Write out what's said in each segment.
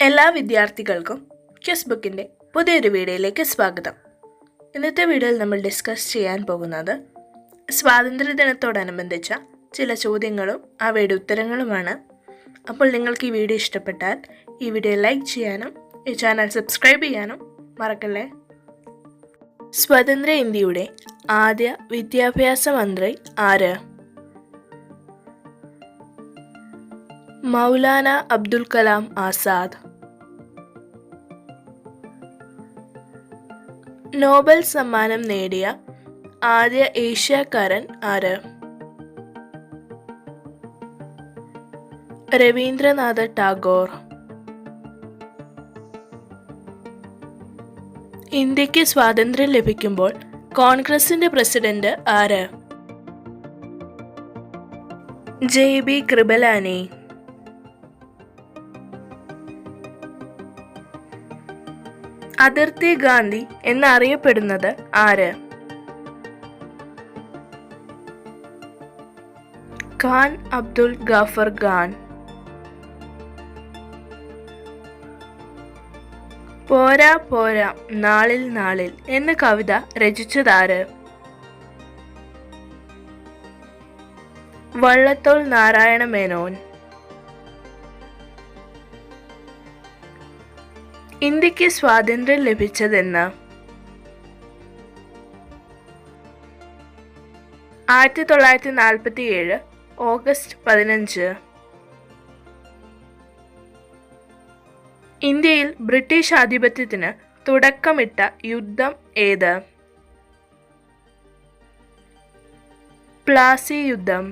എല്ലാ വിദ്യാർത്ഥികൾക്കും ക്വസ് ബുക്കിന്റെ പുതിയൊരു വീഡിയോയിലേക്ക് സ്വാഗതം. ഇന്നത്തെ വീഡിയോയിൽ നമ്മൾ ഡിസ്കസ് ചെയ്യാൻ പോകുന്നത് സ്വാതന്ത്ര്യദിനത്തോടനുബന്ധിച്ച ചില ചോദ്യങ്ങളും അവയുടെ ഉത്തരങ്ങളുമാണ്. അപ്പോൾ നിങ്ങൾക്ക് ഈ വീഡിയോ ഇഷ്ടപ്പെട്ടാൽ ഈ വീഡിയോ ലൈക്ക് ചെയ്യാനും ഈ ചാനൽ സബ്സ്ക്രൈബ് ചെയ്യാനും മറക്കല്ലേ? സ്വതന്ത്ര ഇന്ത്യയുടെ ആദ്യ വിദ്യാഭ്യാസ മന്ത്രി ആര്? മൗലാന അബ്ദുൽ കലാം ആസാദ്. നോബൽ സമ്മാനം നേടിയ ആദ്യ ഏഷ്യക്കാരൻ ആര്? രവീന്ദ്രനാഥ ടാഗോർ. ഇന്ത്യയ്ക്ക് സ്വാതന്ത്ര്യം ലഭിക്കുമ്പോൾ കോൺഗ്രസിന്റെ പ്രസിഡന്റ് ആര്? J B Kripalani. അതിർത്തി ഗാന്ധി എന്നറിയപ്പെടുന്നത് ആര്? ഖാൻ അബ്ദുൽ ഗാഫർ ഖാൻ. പോരാ പോരാ നാളിൽ നാളിൽ എന്ന കവിത രചിച്ചതാര്? വള്ളത്തോൾ നാരായണ മേനോൻ. ഇന്ത്യയ്ക്ക് സ്വാതന്ത്ര്യം ലഭിച്ചതെന്ന്. ആയിരത്തി തൊള്ളായിരത്തി നാൽപ്പത്തി ഏഴ് ഓഗസ്റ്റ് പതിനഞ്ച്. ഇന്ത്യയിൽ ബ്രിട്ടീഷ് ആധിപത്യത്തിന് തുടക്കമിട്ട യുദ്ധം ഏത്? പ്ലാസി യുദ്ധം.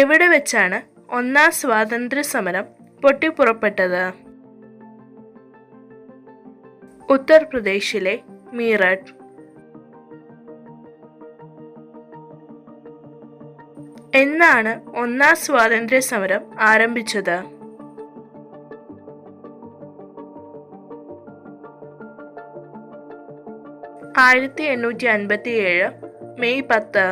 എവിടെ വെച്ചാണ് ഒന്നാം സ്വാതന്ത്ര്യ സമരം പൊട്ടിപ്പുറപ്പെട്ടത്? ഉത്തർപ്രദേശിലെ മീററ്റ്. എന്നാണ് ഒന്നാം സ്വാതന്ത്ര്യ സമരം ആരംഭിച്ചത്? ആയിരത്തി എണ്ണൂറ്റി അൻപത്തി ഏഴ് മെയ് പത്ത്.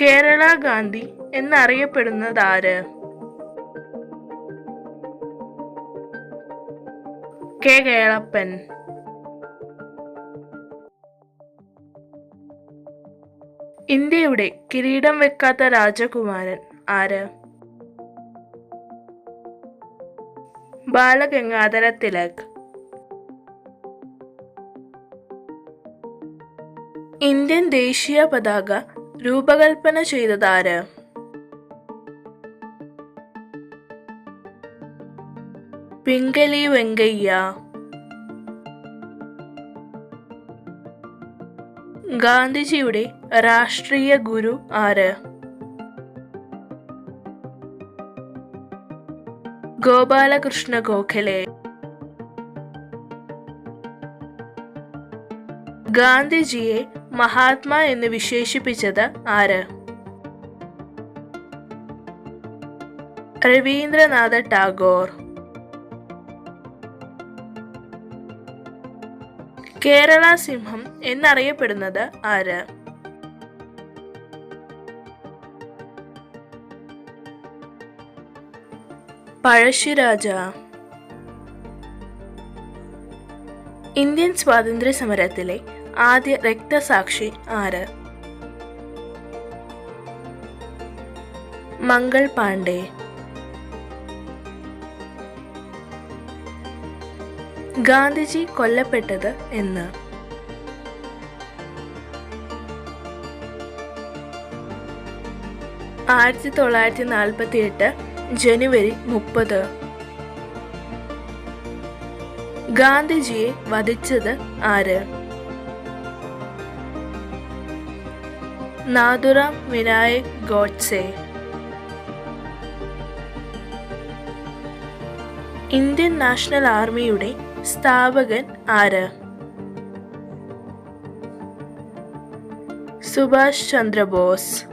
കേരള ഗാന്ധി എന്നറിയപ്പെടുന്നത് ആര് കെ കേളപ്പൻ. ഇന്ത്യയുടെ കിരീടം വെക്കാത്ത രാജകുമാരൻ ആര്? ബാലഗംഗാധര തിലക്. ഇന്ത്യൻ ദേശീയ പതാക രൂപകൽപ്പന ചെയ്തതാര്? പിങ്കലി വെങ്കയ്യ. ഗാന്ധിജിയുടെ രാഷ്ട്രീയ ഗുരു ആര്? ഗോപാലകൃഷ്ണ ഗോഖലെ. ഗാന്ധിജിയെ മഹാത്മാ എന്ന് വിശേഷിപ്പിച്ചത് ആര്? രവീന്ദ്രനാഥ ടാഗോർ. കേരള സിംഹം എന്നറിയപ്പെടുന്നത് ആര്? പഴശ്ശിരാജ ഇന്ത്യൻ സ്വാതന്ത്ര്യ സമരത്തിലെ ആദ്യ രക്തസാക്ഷി ആര്? മംഗൾ പാണ്ഡെ. ഗാന്ധിജി കൊല്ലപ്പെട്ടത് എന്ന്. ആയിരത്തി തൊള്ളായിരത്തി നാൽപ്പത്തി എട്ട് ജനുവരി മുപ്പത്. ഗാന്ധിജിയെ വധിച്ചത് ആര്? നാഥുറാം വിനായക് ഗോഡ്സെ. ഇന്ത്യൻ നാഷണൽ ആർമിയുടെ സ്ഥാപകൻ ആര്? സുഭാഷ് ചന്ദ്രബോസ്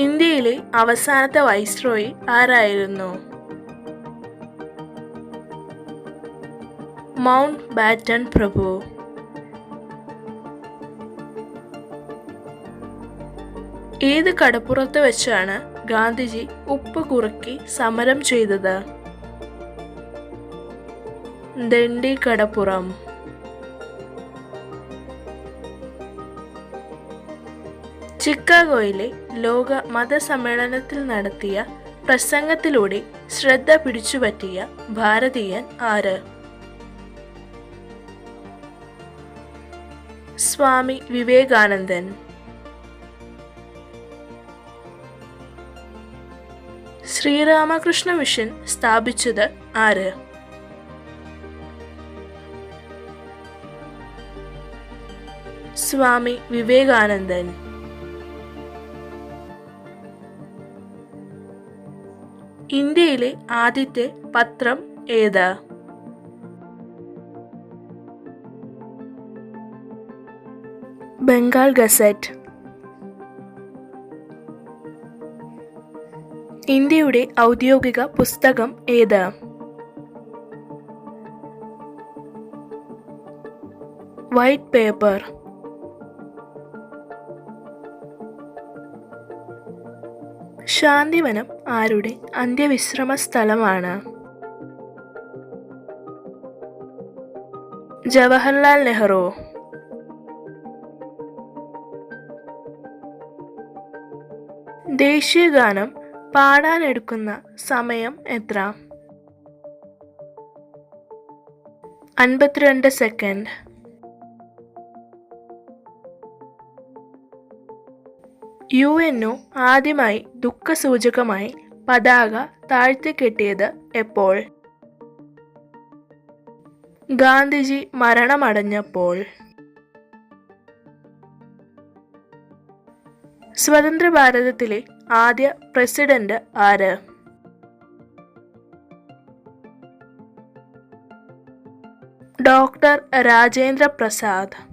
ഇന്ത്യയിലെ അവസാനത്തെ വൈസ്രോയി ആരായിരുന്നു? മൗണ്ട് ബാറ്റൺ പ്രഭു. ഏത് കടപ്പുറത്ത് വെച്ചാണ് ഗാന്ധിജി ഉപ്പ് കുറുക്കി സമരം ചെയ്തത്? ദണ്ഡി കടപ്പുറം. ചിക്കാഗോയിലെ ലോക മതസമ്മേളനത്തിൽ നടത്തിയ പ്രസംഗത്തിലൂടെ ശ്രദ്ധ പിടിച്ചുപറ്റിയ ഭാരതീയൻ ആര്? സ്വാമി വിവേകാനന്ദൻ. ശ്രീരാമകൃഷ്ണ മിഷൻ സ്ഥാപിച്ചത് ആര്? സ്വാമി വിവേകാനന്ദൻ. ഇന്ത്യയിലെ ആദ്യത്തെ പത്രം ഏത്? ബംഗാൾ ഗസറ്റ്. ഇന്ത്യയുടെ ഔദ്യോഗിക പുസ്തകം ഏത്? വൈറ്റ് പേപ്പർ ശാന്തിവനം ആരുടെ അന്ത്യവിശ്രമ സ്ഥലമാണ്? ജവഹർലാൽ നെഹ്റു. ദേശീയഗാനം പാടാനെടുക്കുന്ന സമയം എത്ര? അൻപത്തിരണ്ട് സെക്കൻഡ്. യു എൻ ഒ ആദ്യമായി ദുഃഖസൂചകമായി പതാക താഴ്ത്തിക്കെട്ടിയത് എപ്പോൾ? ഗാന്ധിജി മരണമടഞ്ഞപ്പോൾ. സ്വതന്ത്ര ഭാരതത്തിലെ ആദ്യ പ്രസിഡന്റ് ആര്? ഡോക്ടർ രാജേന്ദ്ര പ്രസാദ്.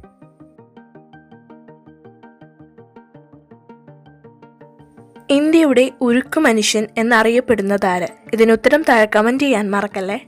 ഇന്ത്യയുടെ ഉരുക്കു മനുഷ്യൻ എന്നറിയപ്പെടുന്നതാര്? ഇതിനുത്തരം താഴെ കമന്റ് ചെയ്യാൻ മറക്കല്ലേ?